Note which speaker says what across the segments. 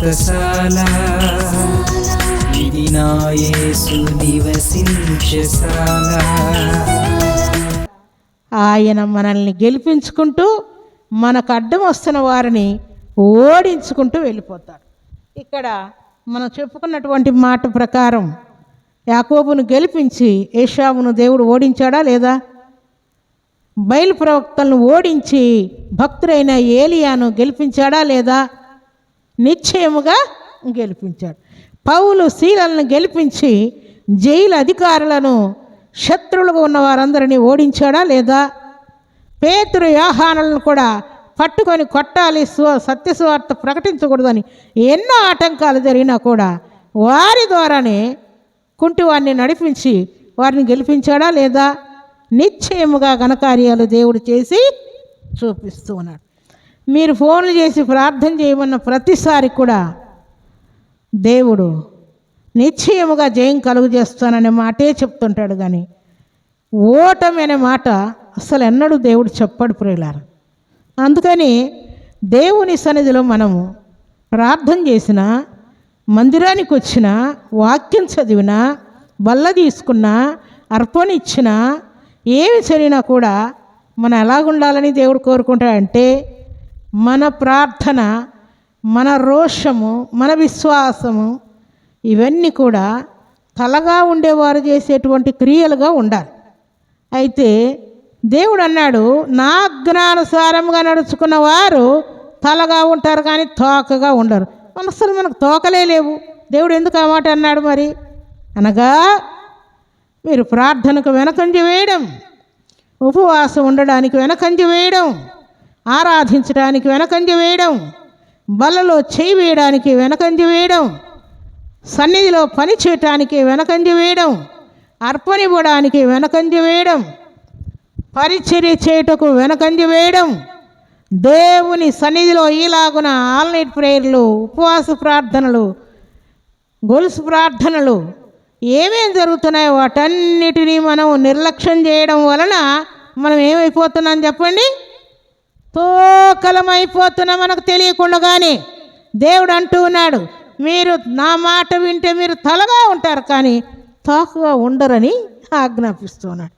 Speaker 1: వ్రతశాల ఇది నివసించశాల
Speaker 2: ఆయన మనల్ని గెలిపించుకుంటూ మనకు అడ్డం వస్తున్న వారిని ఓడించుకుంటూ వెళ్ళిపోతాడు. ఇక్కడ మనం చెప్పుకున్నటువంటి మాట ప్రకారం యాకోబును గెలిపించి ఏషావును దేవుడు ఓడించాడా లేదా? బయలు ప్రవక్తలను ఓడించి భక్తుడైన ఏలియాను గెలిపించాడా లేదా? నిశ్చయముగా గెలిపించాడు. పౌలు శీలను గెలిపించి జైలు అధికారులను శత్రువులుగా ఉన్న వారందరినీ ఓడించాడా లేదా? పేతురు వ్యాహానులను కూడా పట్టుకొని కొట్టాలి స్వ సత్యస్వార్త ప్రకటించకూడదని ఎన్నో ఆటంకాలు జరిగినా కూడా వారి ద్వారానే కుంటివారిని నడిపించి వారిని గెలిపించాడా లేదా? నిశ్చయముగా ఘనకార్యాలు దేవుడు చేసి చూపిస్తూ ఉన్నాడు. మీరు ఫోన్లు చేసి ప్రార్థన చేయమన్న ప్రతిసారి కూడా దేవుడు నిశ్చయముగా జయం కలుగు చేస్తాననే మాటే చెప్తుంటాడు కానీ ఓటమి అనే మాట అసలు ఎన్నడూ దేవుడు చెప్పడు ప్రియులారు. అందుకని దేవుని సన్నిధిలో మనము ప్రార్థన చేసిన మందిరానికి వచ్చిన వాక్యం చదివిన బల్ల తీసుకున్నా అర్పణ ఇచ్చిన ఏమి చదివినా కూడా మనం ఎలాగుండాలని దేవుడు కోరుకుంటాడంటే మన ప్రార్థన మన రోషము మన విశ్వాసము ఇవన్నీ కూడా తలగా ఉండేవారు చేసేటువంటి క్రియలుగా ఉండాలి. అయితే దేవుడు అన్నాడు నా జ్ఞానుసారంగా నడుచుకున్న వారు తలగా ఉంటారు కానీ తోకగా ఉండరు. మనసులు మనకు తోకలే లేవు. దేవుడు ఎందుకు ఆ మాట అన్నాడు మరి? అనగా మీరు ప్రార్థనకు వెనకంజ వేయడం ఉపవాసం ఉండడానికి వెనకంజ వేయడం ఆరాధించడానికి వెనకంజ వేయడం బలలో చేయి వేయడానికి వెనకంజ వేయడం సన్నిధిలో పని చేయటానికి వెనకంజ వేయడం అర్పణివ్వడానికి వెనకంజ వేయడం పరిచర్య చేయుటకు వెనకంజ వేయడం దేవుని సన్నిధిలో ఈలాగున ఆల్ నైట్ ప్రేయర్లు ఉపవాస ప్రార్థనలు గొలుసు ప్రార్థనలు ఏమేం జరుగుతున్నాయో వాటన్నిటినీ మనం నిర్లక్ష్యం చేయడం వలన మనం ఏమైపోతున్నాం చెప్పండి? తోకలమైపోతున్నా మనకు తెలియకుండా కానీ దేవుడు అంటూ ఉన్నాడు. మీరు నా మాట వింటే మీరు తలగా ఉంటారు కానీ తోకగా ఉండరని ఆజ్ఞాపిస్తున్నాడు.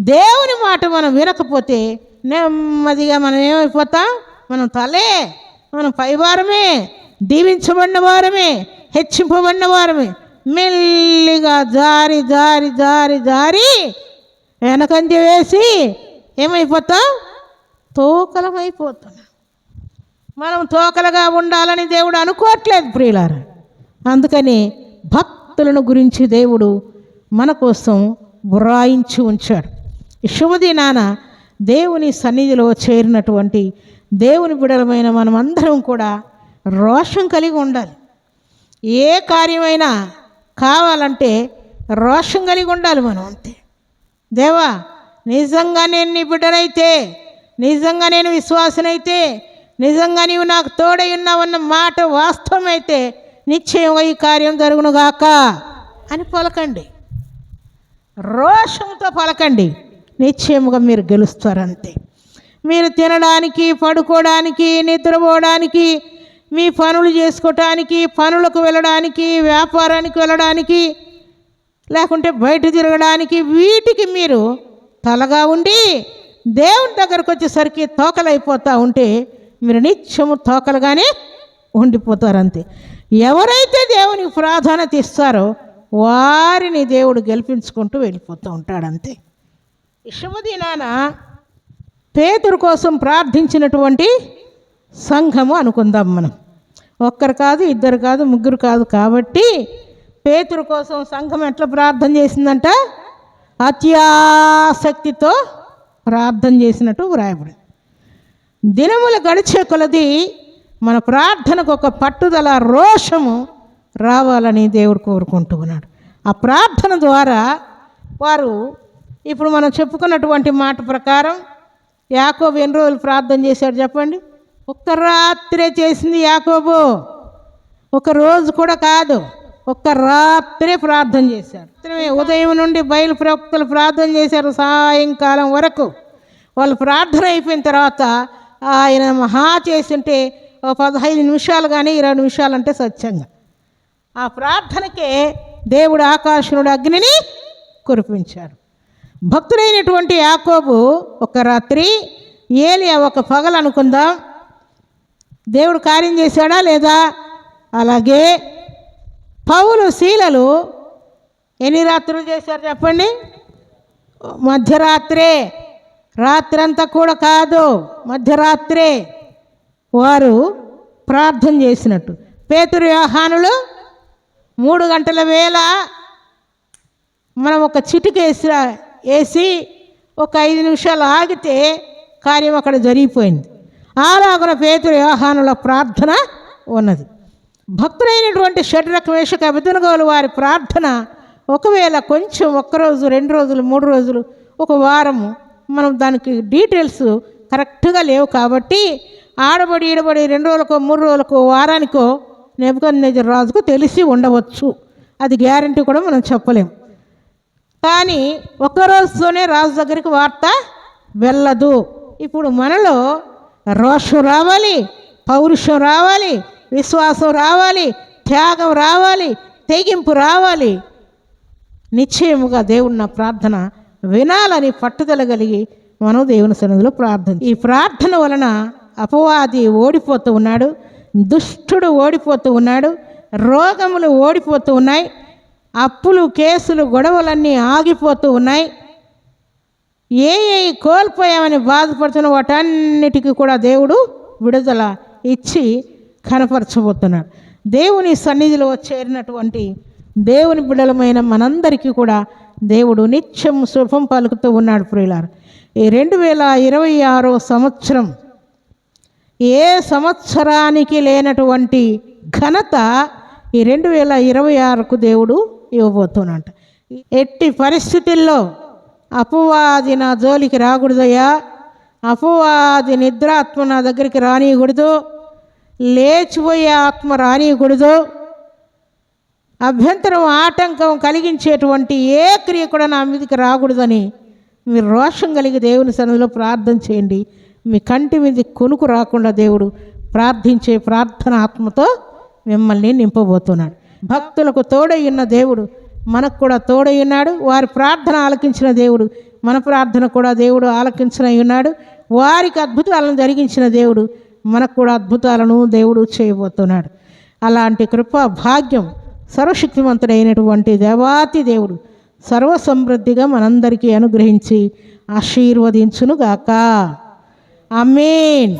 Speaker 2: దేవుని మాట మనం వినకపోతే నెమ్మదిగా మనం ఏమైపోతాం? మనం తలే మనం పైవారమే దీవించబడిన వారమే హెచ్చింపబడిన వారమే మెల్లిగా జారి జారి జారి జారి వెనకంజ వేసి ఏమైపోతాం? తోకలమైపోతున్నాం మనం తోకలుగా ఉండాలని దేవుడు అనుకోవట్లేదు ప్రియులార. అందుకని భక్తులను గురించి దేవుడు మన కోసం బురాయించి ఉంచాడు. శుభదినాన దేవుని సన్నిధిలో చేరినటువంటి దేవుని బిడలమైన మనమందరం కూడా రోషం కలిగి ఉండాలి. ఏ కార్యమైనా కావాలంటే రోషం కలిగి ఉండాలి మనం అంతే. దేవా నిజంగా నేను నీ బిడ్డనైతే నిజంగా నేను విశ్వాసనైతే నిజంగా నీవు నాకు తోడై ఉన్నావన్న మాట వాస్తవమైతే నిశ్చయంగా ఈ కార్యం జరుగునుగాక అని పలకండి. రోషంతో పలకండి. నిశ్చయముగా మీరు గెలుస్తారంతే. మీరు తినడానికి పడుకోవడానికి నిద్రపోవడానికి మీ పనులు చేసుకోవటానికి పనులకు వెళ్ళడానికి వ్యాపారానికి వెళ్ళడానికి లేకుంటే బయట తిరగడానికి వీటికి మీరు తలగా ఉండి దేవుని దగ్గరకు వచ్చేసరికి తోకలైపోతూ ఉంటే మీరు నిత్యము తోకలుగానే ఉండిపోతారు అంతే ఎవరైతే దేవునికి ప్రాధాన్యత ఇస్తారో వారిని దేవుడు గెలిపించుకుంటూ వెళ్ళిపోతూ ఉంటాడు అంతే శుభదినాన పేతురు కోసం ప్రార్థించినటువంటి సంఘము అనుకుందాం మనం. ఒక్కరు కాదు ఇద్దరు కాదు ముగ్గురు కాదు కాబట్టి పేతురు కోసం సంఘం ఎట్లా ప్రార్థన చేసిందంట? అత్యాసక్తితో ప్రార్థన చేసినట్టు వ్రాయబడి దినములు గడిచే కొలది మన ప్రార్థనకు ఒక పట్టుదల రోషము రావాలని దేవుడు కోరుకుంటూ ఉన్నాడు. ఆ ప్రార్థన ద్వారా వారు ఇప్పుడు మనం చెప్పుకున్నటువంటి మాట ప్రకారం యాకోబు ఎన్ని రోజులు ప్రార్థన చేశాడు చెప్పండి? ఒక్క రాత్రే చేసింది యాకోబు. ఒక రోజు కూడా కాదు ఒక్క రాత్రే ప్రార్థన చేశాడు. ఉదయం నుండి బయలు ప్రవక్తలు ప్రార్థన చేశారు సాయంకాలం వరకు. వాళ్ళు ప్రార్థన అయిపోయిన తర్వాత ఆయన మహా చేసింటే ఓ పదహైదు నిమిషాలు కానీ ఇరవై నిమిషాలు అంటే స్వచ్ఛంగా ఆ ప్రార్థనకే దేవుడు ఆకాశనుడు అగ్నిని కురిపించాడు. భక్తుడైనటువంటి యాకోబు ఒక రాత్రి ఏలియా ఒక పగలు అనుకుందాం దేవుడు కార్యం చేశాడా లేదా? అలాగే పౌలు శీలలు ఎన్ని రాత్రులు చేశారు చెప్పండి? మధ్యరాత్రే. రాత్రంతా కూడా కాదు మధ్యరాత్రే వారు ప్రార్థన చేసినట్టు. పేతురు వ్యవహానులు మూడు గంటల వేళ మనం ఒక చిటికేసి వేసి ఒక ఐదు నిమిషాలు ఆగితే కార్యం అక్కడ జరిగిపోయింది. ఆలాగున పేతురు వ్యవహానుల ప్రార్థన ఉన్నది. భక్తులైనటువంటి షడ్రక వేషక అభిదునగోలు వారి ప్రార్థన ఒకవేళ కొంచెం ఒక్కరోజు రెండు రోజులు మూడు రోజులు ఒక వారము మనం దానికి డీటెయిల్స్ కరెక్ట్గా లేవు కాబట్టి ఆడబడి ఈడబడి రెండు రోజులకో మూడు రోజులకో వారానికో నెబుకద్నెజర్ రాజుకు తెలిసి ఉండవచ్చు. అది గ్యారంటీ కూడా మనం చెప్పలేం. కానీ ఒక్కరోజుతోనే రాజు దగ్గరికి వార్త వెళ్ళదు. ఇప్పుడు మనలో రోషం రావాలి పౌరుషం రావాలి విశ్వాసం రావాలి త్యాగం రావాలి తెగింపు రావాలి. నిశ్చయముగా దేవుడు నా ప్రార్థన వినాలని పట్టుదల కలిగి మనం దేవుని సన్నిధిలో ప్రార్థన ఈ ప్రార్థన వలన అపవాది ఓడిపోతూ ఉన్నాడు దుష్టుడు ఓడిపోతూ ఉన్నాడు రోగములు ఓడిపోతూ ఉన్నాయి అప్పులు కేసులు గొడవలన్నీ ఆగిపోతూ ఉన్నాయి. ఏ ఏ కోల్పోయామని బాధపడుతున్న వాటన్నిటికీ కూడా దేవుడు విడుదల ఇచ్చి కనపరచబోతున్నాడు. దేవుని సన్నిధిలో చేరినటువంటి దేవుని బిడలమైన మనందరికీ కూడా దేవుడు నిత్యం శుభం పలుకుతూ ఉన్నాడు ప్రియులారు. ఈ రెండు వేల ఇరవై ఆరో సంవత్సరం ఏ సంవత్సరానికి లేనటువంటి ఘనత ఈ రెండు వేల ఇరవై ఆరుకు దేవుడు ఇవ్వబోతున్నట ఎట్టి పరిస్థితుల్లో అపవాది నా జోలికి రాకూడదయ్యా అపవాది నిద్రాత్మ నా దగ్గరికి రానియకూడదు లేచిపోయే ఆత్మ రానియకూడదు అభ్యంతరం ఆటంకం కలిగించేటువంటి ఏ క్రియ కూడా నా మీదకి రాకూడదని మీరు రోషం కలిగి దేవుని సన్నిధిలో ప్రార్థన చేయండి. మీ కంటి మీద కొనుకు రాకుండా దేవుడు ప్రార్థించే ప్రార్థన ఆత్మతో మిమ్మల్ని నింపబోతున్నాడు. భక్తులకు తోడై ఉన్న దేవుడు మనకు కూడా తోడయ్యున్నాడు ఉన్నాడు. వారి ప్రార్థన ఆలకించిన దేవుడు మన ప్రార్థన కూడా దేవుడు ఆలకించిన ఉన్నాడు. వారికి అద్భుతాలను జరిగించిన దేవుడు మనకు కూడా అద్భుతాలను దేవుడు చేయబోతున్నాడు. అలాంటి కృపా భాగ్యం సర్వశక్తిమంతుడైనటువంటి దేవాతి దేవుడు సర్వ సమృద్ధిగా మనందరికీ అనుగ్రహించి ఆశీర్వదించునుగాక. అమేన్